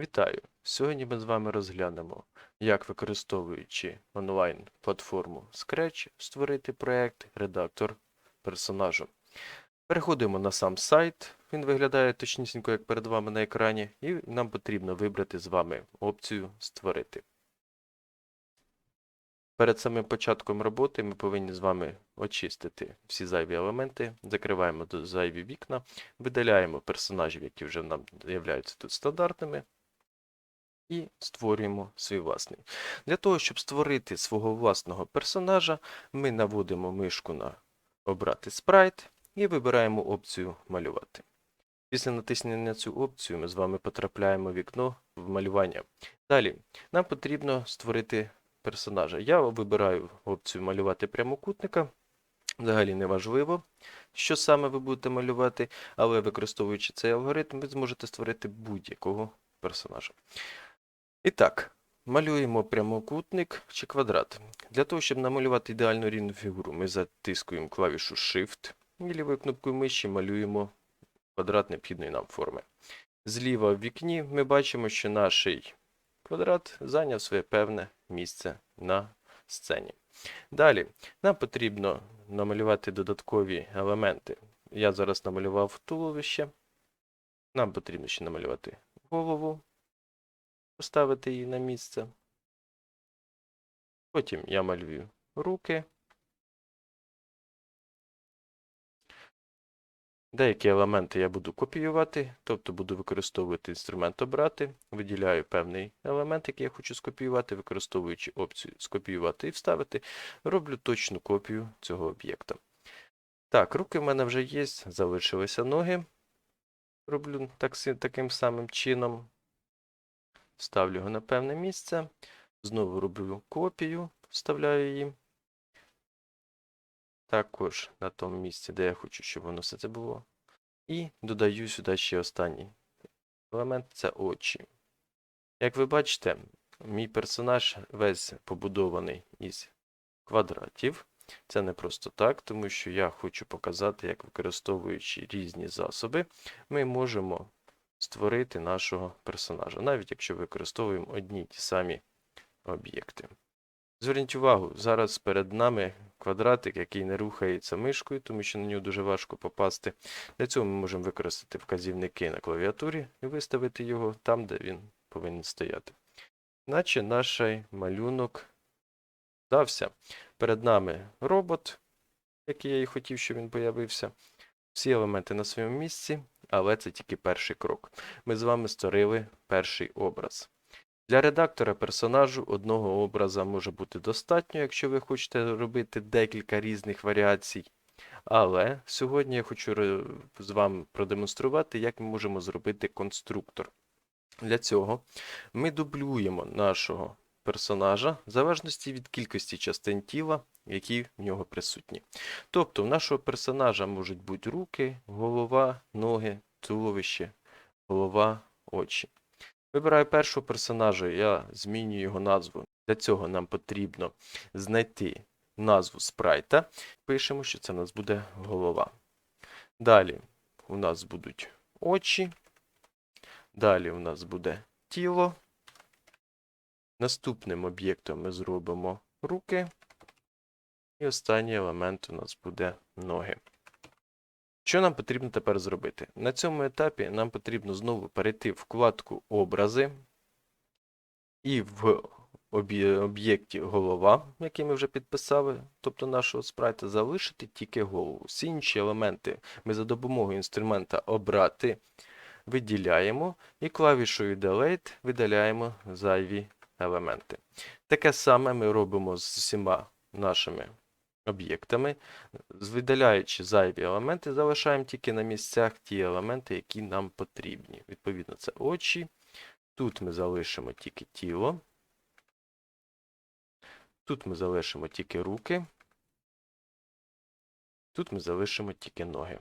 Вітаю! Сьогодні ми з вами розглянемо, як використовуючи онлайн-платформу Scratch створити проект редактор персонажу. Переходимо на сам сайт, він виглядає точнісінько, як перед вами на екрані, і нам потрібно вибрати з вами опцію Створити. Перед самим початком роботи ми повинні з вами очистити всі зайві елементи, закриваємо зайві вікна, видаляємо персонажів, які вже нам являються тут стандартними, і створюємо свій власний. Для того, щоб створити свого власного персонажа, ми наводимо мишку на обрати спрайт і вибираємо опцію малювати. Після натиснення на цю опцію ми з вами потрапляємо в вікно в малювання. Далі нам потрібно створити персонажа. Я вибираю опцію малювати прямокутника. Взагалі не важливо, що саме ви будете малювати, але використовуючи цей алгоритм, ви зможете створити будь-якого персонажа. І так, малюємо прямокутник чи квадрат. Для того, щоб намалювати ідеальну рівну фігуру, ми затискуємо клавішу Shift і лівою кнопкою миші малюємо квадрат необхідної нам форми. Зліва в вікні ми бачимо, що наш квадрат зайняв своє певне місце на сцені. Далі, нам потрібно намалювати додаткові елементи. Я зараз намалював туловище. Нам потрібно ще намалювати голову поставити її на місце. Потім я малюю руки. Деякі елементи я буду копіювати, тобто буду використовувати інструмент обрати, виділяю певний елемент, який я хочу скопіювати, використовуючи опцію скопіювати і вставити, роблю точну копію цього об'єкта. Так, руки в мене вже є, залишилися ноги. Роблю так, таким самим чином. Ставлю його на певне місце. Знову роблю копію, вставляю її. Також на тому місці, де я хочу, щоб воно все це було. І додаю сюди ще останній елемент це очі. Як ви бачите, мій персонаж весь побудований із квадратів. Це не просто так, тому що я хочу показати, як використовуючи різні засоби, ми можемо створити нашого персонажа, навіть якщо використовуємо одні ті самі об'єкти. Зверніть увагу, зараз перед нами квадратик, який не рухається мишкою, тому що на нього дуже важко попасти. Для цього ми можемо використати вказівники на клавіатурі і виставити його там, де він повинен стояти. Наче наш малюнок вдався. Перед нами робот, який я і хотів, щоб він появився. Всі елементи на своєму місці, але це тільки перший крок. Ми з вами створили перший образ. Для редактора персонажу одного образа може бути достатньо, якщо ви хочете робити декілька різних варіацій. Але сьогодні я хочу з вами продемонструвати, як ми можемо зробити конструктор. Для цього ми дублюємо нашого персонажа в залежності від кількості частин тіла, які в нього присутні. Тобто, в нашого персонажа можуть бути руки, голова, ноги, туловище, голова, очі. Вибираю першого персонажа, я змінюю його назву. Для цього нам потрібно знайти назву спрайта. Пишемо, що це у нас буде голова. Далі у нас будуть очі. Далі у нас буде тіло. Наступним об'єктом ми зробимо руки. І останній елемент у нас буде ноги. Що нам потрібно тепер зробити? На цьому етапі нам потрібно знову перейти в вкладку Образи і в об'єкті голова, який ми вже підписали, тобто нашого спрайта, залишити тільки голову. Всі інші елементи ми за допомогою інструмента обрати виділяємо і клавішою Delete видаляємо зайві елементи. Таке саме ми робимо з усіма нашими об'єктами. Видаляючи зайві елементи, залишаємо тільки на місцях ті елементи, які нам потрібні. Відповідно, це очі. Тут ми залишимо тільки тіло. Тут ми залишимо тільки руки. Тут ми залишимо тільки ноги.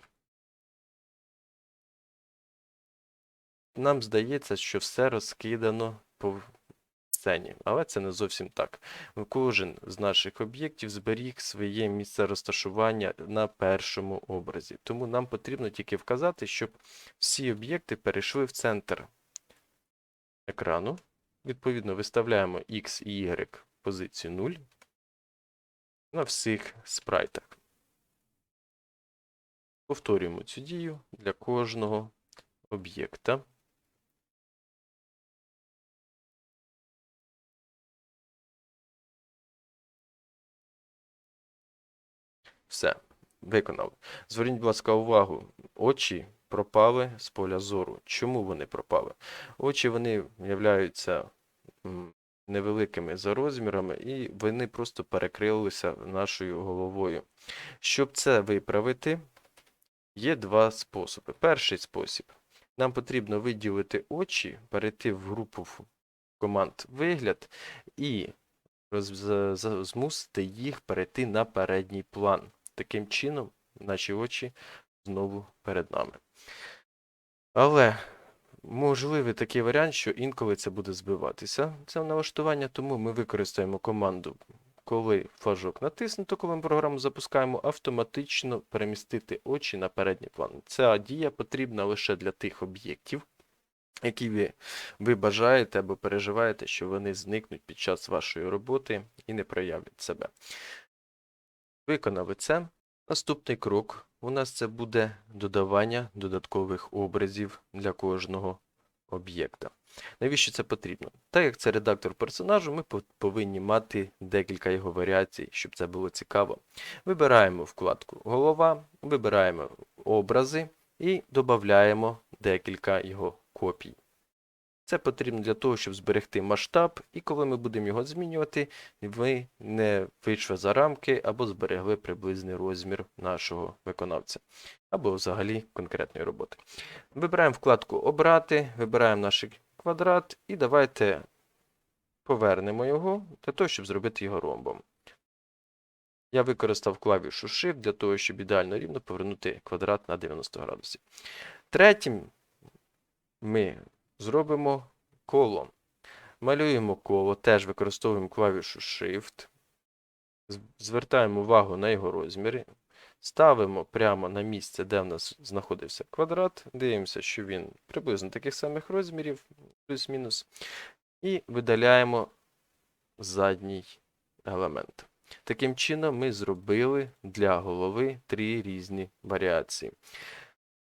Нам здається, що все розкидано по сцені, але це не зовсім так. Кожен з наших об'єктів зберіг своє місце розташування на першому образі. Тому нам потрібно тільки вказати, щоб всі об'єкти перейшли в центр екрану. Відповідно, виставляємо X і Y позицію 0 на всіх спрайтах. Повторюємо цю дію для кожного об'єкта. Все, виконав. Зверніть, будь ласка, увагу. Очі пропали з поля зору. Чому вони пропали? Очі вони являються невеликими за розмірами, і вони просто перекрилися нашою головою. Щоб це виправити, є два способи. Перший спосіб. Нам потрібно виділити очі, перейти в групу команд вигляд і змусити їх перейти на передній план. Таким чином, наші очі знову перед нами. Але можливий такий варіант, що інколи це буде збиватися. Це налаштування, тому ми використаємо команду, коли флажок натиснуто, коли ми програму запускаємо, автоматично перемістити очі на передній план. Ця дія потрібна лише для тих об'єктів, які ви, ви бажаєте або переживаєте, що вони зникнуть під час вашої роботи і не проявлять себе. Виконали це. Наступний крок у нас це буде додавання додаткових образів для кожного об'єкта. Навіщо це потрібно? Так як це редактор персонажу, ми повинні мати декілька його варіацій, щоб це було цікаво. Вибираємо вкладку Голова, вибираємо образи і додаємо декілька його копій. Це потрібно для того, щоб зберегти масштаб, і коли ми будемо його змінювати, ви не вийшли за рамки або зберегли приблизний розмір нашого виконавця, або взагалі конкретної роботи. Вибираємо вкладку Обрати, вибираємо наш квадрат і давайте повернемо його для того, щоб зробити його ромбом. Я використав клавішу Shift для того, щоб ідеально рівно повернути квадрат на 90 градусів. Третім ми зробимо коло. Малюємо коло, теж використовуємо клавішу Shift. Звертаємо увагу на його розміри. Ставимо прямо на місце, де в нас знаходився квадрат. Дивимося, що він приблизно таких самих розмірів, плюс-мінус. І видаляємо задній елемент. Таким чином, ми зробили для голови три різні варіації.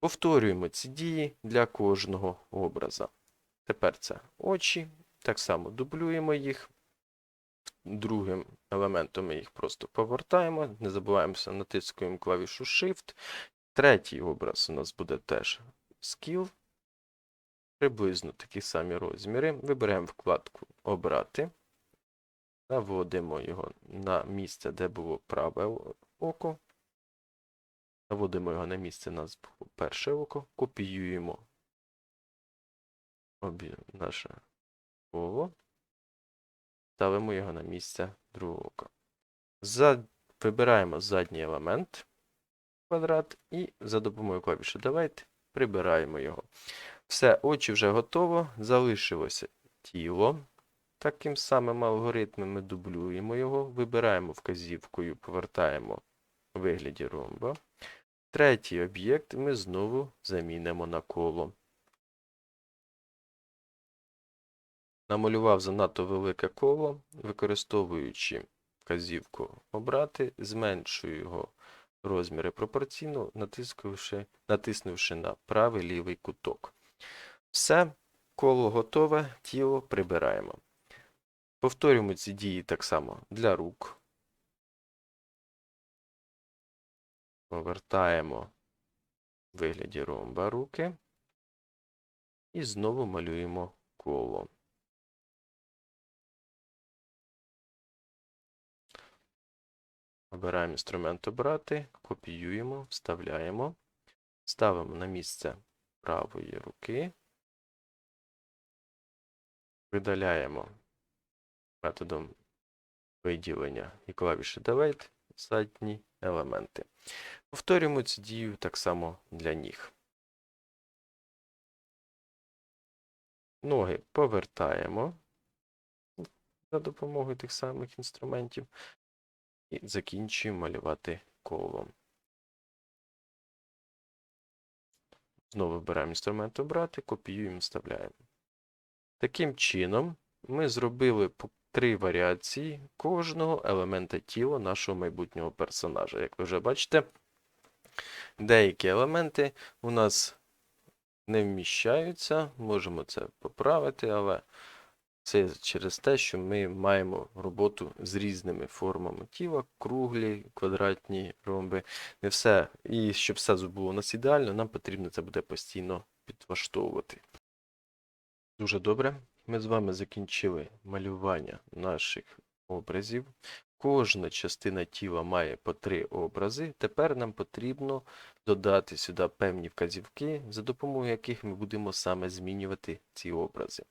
Повторюємо ці дії для кожного образа. Тепер це очі. Так само дублюємо їх. Другим елементом ми їх просто повертаємо. Не забуваємося, натискуємо клавішу Shift. Третій образ у нас буде теж Skill. Приблизно такі самі розміри. Виберемо вкладку Обрати. Наводимо його на місце, де було праве око. Наводимо його на місце, нас перше око. Копіюємо наше коло. Ставимо його на місце другого ока. За... Вибираємо задній елемент квадрат і за допомогою клавіші Delete прибираємо його. Все, очі вже готово. Залишилося тіло. Таким самим алгоритмом ми дублюємо його, вибираємо вказівкою, повертаємо вигляді ромба. Третій об'єкт ми знову замінимо на коло. Намалював занадто велике коло, використовуючи вказівку обрати, зменшую його розміри пропорційно, натискавши, натиснувши на правий лівий куток. Все, коло готове, тіло прибираємо. Повторюємо ці дії так само для рук. Повертаємо в вигляді ромба руки. І знову малюємо коло. Обираємо інструмент обрати, копіюємо, вставляємо, ставимо на місце правої руки, видаляємо методом виділення і клавіші Delete задні елементи. Повторюємо цю дію так само для ніг. Ноги повертаємо за допомогою тих самих інструментів і закінчуємо малювати коло. Знову вибираємо інструмент обрати, копіюємо, вставляємо. Таким чином, ми зробили три варіації кожного елемента тіла нашого майбутнього персонажа. Як ви вже бачите, деякі елементи у нас не вміщаються, можемо це поправити, але це через те, що ми маємо роботу з різними формами тіла, круглі, квадратні ромби. Не все. І щоб все було у нас ідеально, нам потрібно це буде постійно підлаштовувати. Дуже добре. Ми з вами закінчили малювання наших образів. Кожна частина тіла має по три образи. Тепер нам потрібно додати сюди певні вказівки, за допомогою яких ми будемо саме змінювати ці образи.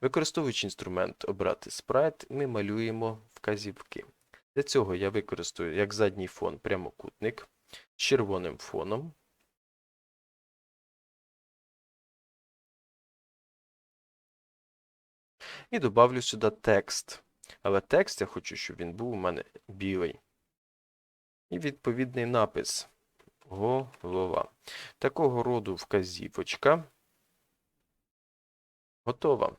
Використовуючи інструмент Обрати спрайт, ми малюємо вказівки. Для цього я використаю як задній фон прямокутник з червоним фоном. І добавлю сюди текст. Але текст я хочу, щоб він був у мене білий. І відповідний напис голова. Такого роду вказівочка. Готова.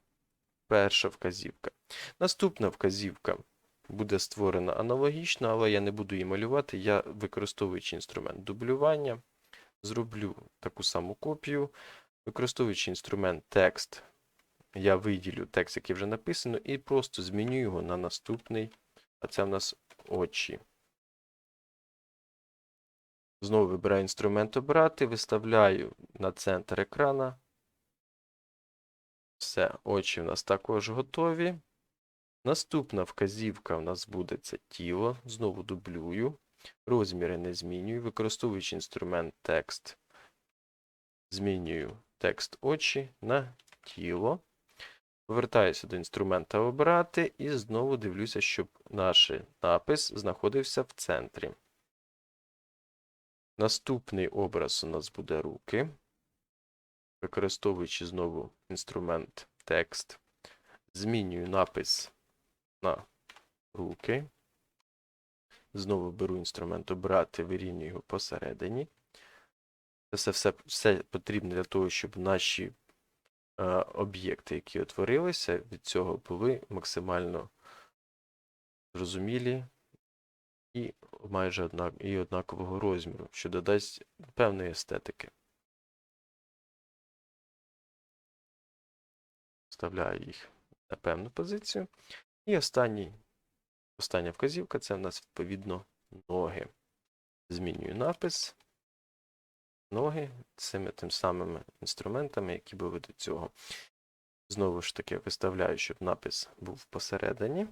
Перша вказівка. Наступна вказівка буде створена аналогічно, але я не буду її малювати. Я, використовуючи інструмент дублювання, зроблю таку саму копію. Використовуючи інструмент текст, я виділю текст, який вже написано, і просто зміню його на наступний, а це в нас очі. Знову вибираю інструмент обрати, виставляю на центр екрана. Все, очі в нас також готові. Наступна вказівка у нас буде це тіло. Знову дублюю. Розміри не змінюю. Використовуючи інструмент текст, змінюю текст очі на тіло. Повертаюся до інструмента обрати і знову дивлюся, щоб наш напис знаходився в центрі. Наступний образ у нас буде руки. Використовуючи знову інструмент текст, змінюю напис на руки. Знову беру інструмент обрати, вирівнюю його посередині. Це все, все потрібно для того, щоб наші об'єкти, які утворилися, від цього були максимально зрозумілі і майже однак, і однакового розміру, що додасть певної естетики. Вставляю їх на певну позицію. І останній, остання вказівка це в нас відповідно ноги. Змінюю напис. Ноги цими тим самими інструментами, які були до цього. Знову ж таки, виставляю, щоб напис був посередині.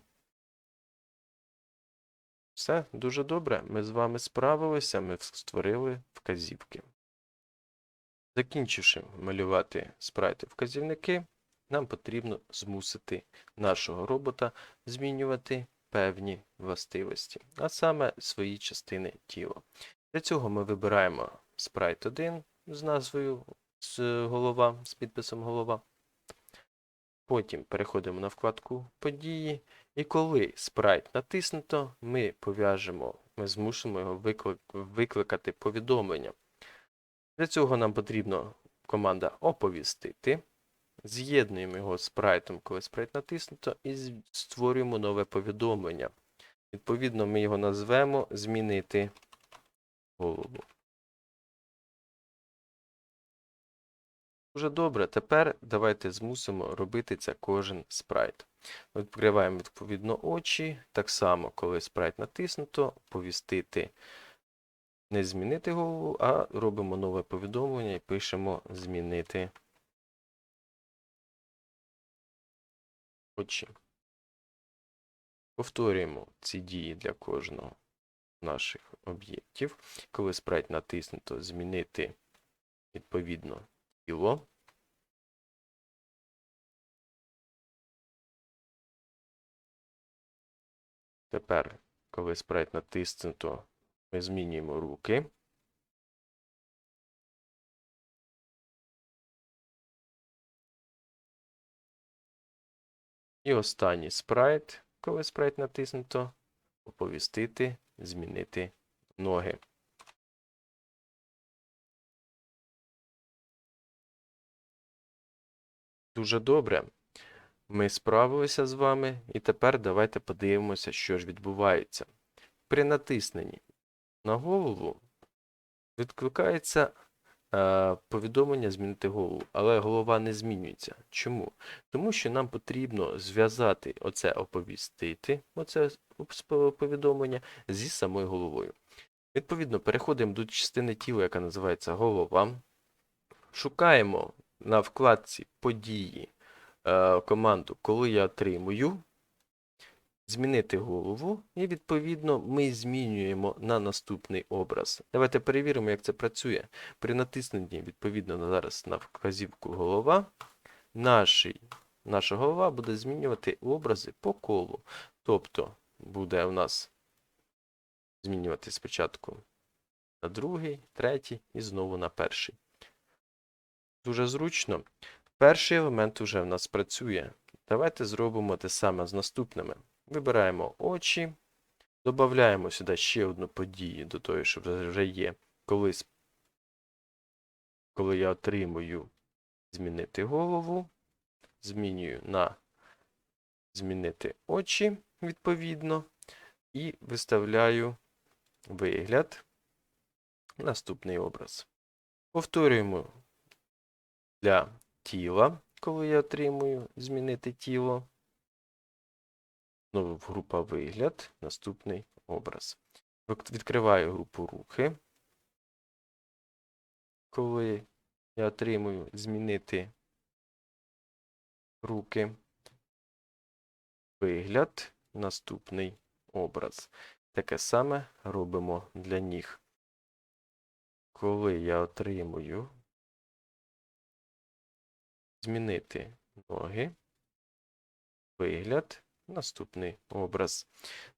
Все, дуже добре. Ми з вами справилися, ми створили вказівки. Закінчивши малювати спрайти вказівники, нам потрібно змусити нашого робота змінювати певні властивості, а саме свої частини тіла. Для цього ми вибираємо спрайт 1 з назвою з голова, з підписом голова. Потім переходимо на вкладку події. І коли спрайт натиснуто, ми пов'яжемо, ми змусимо його викликати повідомлення. Для цього нам потрібна команда оповістити. З'єднуємо його з спрайтом, коли спрайт натиснуто, і створюємо нове повідомлення. Відповідно, ми його назвемо Змінити голову. Дуже добре. Тепер давайте змусимо робити це кожен спрайт. Відкриваємо відповідно очі. Так само, коли спрайт натиснуто, повістити не змінити голову, а робимо нове повідомлення і пишемо Змінити очі. Повторюємо ці дії для кожного наших об'єктів. Коли спрайт натиснуто, змінити відповідно тіло. Тепер, коли спрайт натиснуто, ми змінюємо руки. І останній спрайт, коли спрайт натиснуто, оповістити, змінити ноги. Дуже добре. Ми справилися з вами, і тепер давайте подивимося, що ж відбувається. При натисненні на голову відкликається е, повідомлення змінити голову, але голова не змінюється. Чому? Тому що нам потрібно зв'язати оце оповістити, оце повідомлення зі самою головою. Відповідно, переходимо до частини тіла, яка називається голова. Шукаємо на вкладці події е, команду, коли я отримую, змінити голову, і відповідно ми змінюємо на наступний образ. Давайте перевіримо, як це працює. При натисненні, відповідно, на зараз на вказівку голова, нашій, наша голова буде змінювати образи по колу. Тобто буде у нас змінювати спочатку на другий, третій і знову на перший. Дуже зручно. Перший елемент вже в нас працює. Давайте зробимо те саме з наступними. Вибираємо очі, додаємо сюди ще одну подію до того, що вже є. Колись, коли я отримую змінити голову, змінюю на змінити очі, відповідно, і виставляю вигляд, наступний образ. Повторюємо для тіла, коли я отримую змінити тіло. Знову група вигляд, наступний образ. Відкриваю групу рухи. Коли я отримую змінити руки. Вигляд, наступний образ. Таке саме робимо для ніг. Коли я отримую змінити ноги, вигляд, наступний образ.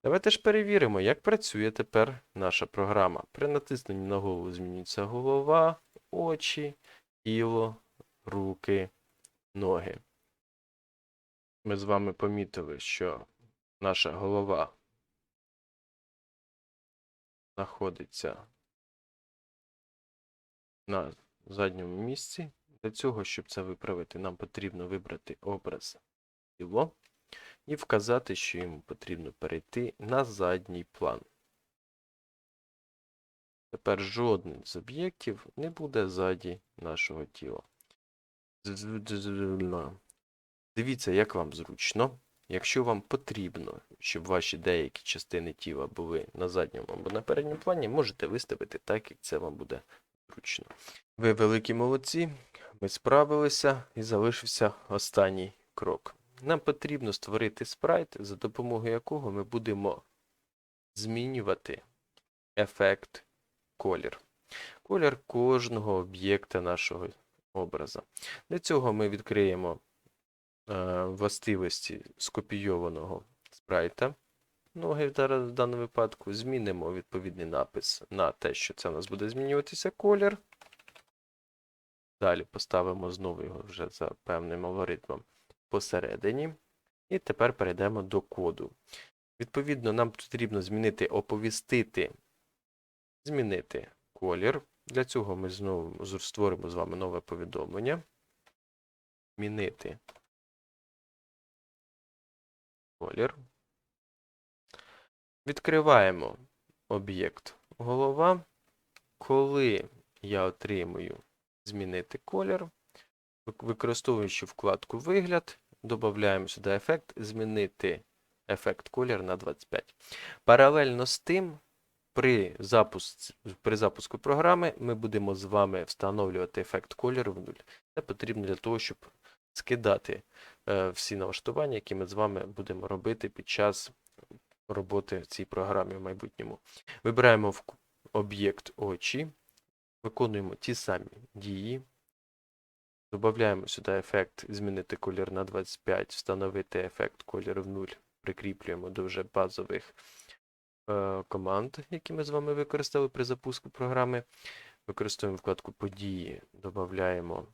Давайте ж перевіримо, як працює тепер наша програма. При натисненні на голову змінюється голова, очі, тіло, руки, ноги. Ми з вами помітили, що наша голова знаходиться на задньому місці. Для цього, щоб це виправити, нам потрібно вибрати образ тіло і вказати, що йому потрібно перейти на задній план. Тепер жоден з об'єктів не буде ззаді нашого тіла. Дивіться, як вам зручно. Якщо вам потрібно, щоб ваші деякі частини тіла були на задньому або на передньому плані, можете виставити так, як це вам буде зручно. Ви великі молодці, ми справилися і залишився останній крок. Нам потрібно створити спрайт, за допомогою якого ми будемо змінювати ефект колір. Колір кожного об'єкта нашого образа. Для цього ми відкриємо е, властивості скопійованого спрайта. Ноги в в даному випадку змінимо відповідний напис на те, що це у нас буде змінюватися колір. Далі поставимо знову його вже за певним алгоритмом посередині. І тепер перейдемо до коду. Відповідно, нам потрібно змінити оповістити, змінити колір. Для цього ми знову створимо з вами нове повідомлення. Змінити колір. Відкриваємо об'єкт голова. Коли я отримую змінити колір, використовуючи вкладку вигляд, додаємо сюди ефект змінити ефект колір на 25. Паралельно з тим, при, запуск, при запуску програми ми будемо з вами встановлювати ефект кольору в нуль. Це потрібно для того, щоб скидати е, всі налаштування, які ми з вами будемо робити під час роботи в цій програмі в майбутньому. Вибираємо об'єкт очі, виконуємо ті самі дії. Додаємо сюди ефект змінити колір на 25, встановити ефект колір в 0, прикріплюємо до вже базових е, команд, які ми з вами використали при запуску програми. Використовуємо вкладку події, додаємо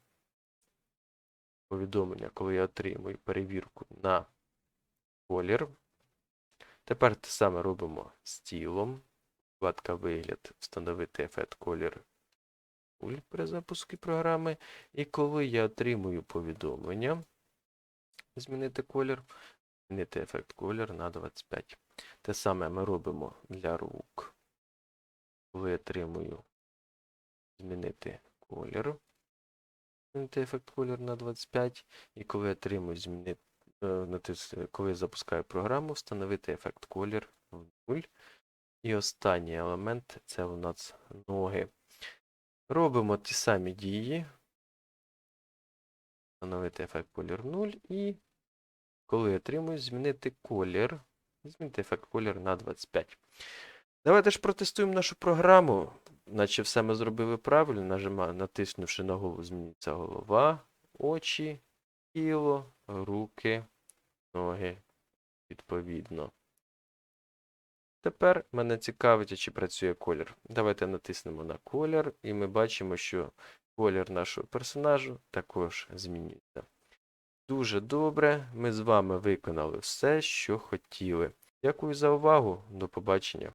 повідомлення, коли я отримую перевірку на колір. Тепер те саме робимо з тілом. Вкладка вигляд, встановити ефект колір 0 при запуску програми. І коли я отримую повідомлення, змінити колір, змінити ефект колір на 25. Те саме ми робимо для рук. Коли отримую змінити колір, змінити ефект колір на 25. І коли отримую змінити, е, коли запускаю програму, встановити ефект колір в 0. І останній елемент це у нас ноги. Робимо ті самі дії. Встановити ефект колір 0 і коли отримую, змінити колір. Змінити ефект колір на 25. Давайте ж протестуємо нашу програму. Наче все ми зробили правильно. Нажимаю, натиснувши на голову, зміниться голова, очі, тіло, руки, ноги. Відповідно. Тепер мене цікавить, чи працює колір. Давайте натиснемо на колір, і ми бачимо, що колір нашого персонажу також змінюється. Дуже добре. Ми з вами виконали все, що хотіли. Дякую за увагу. До побачення.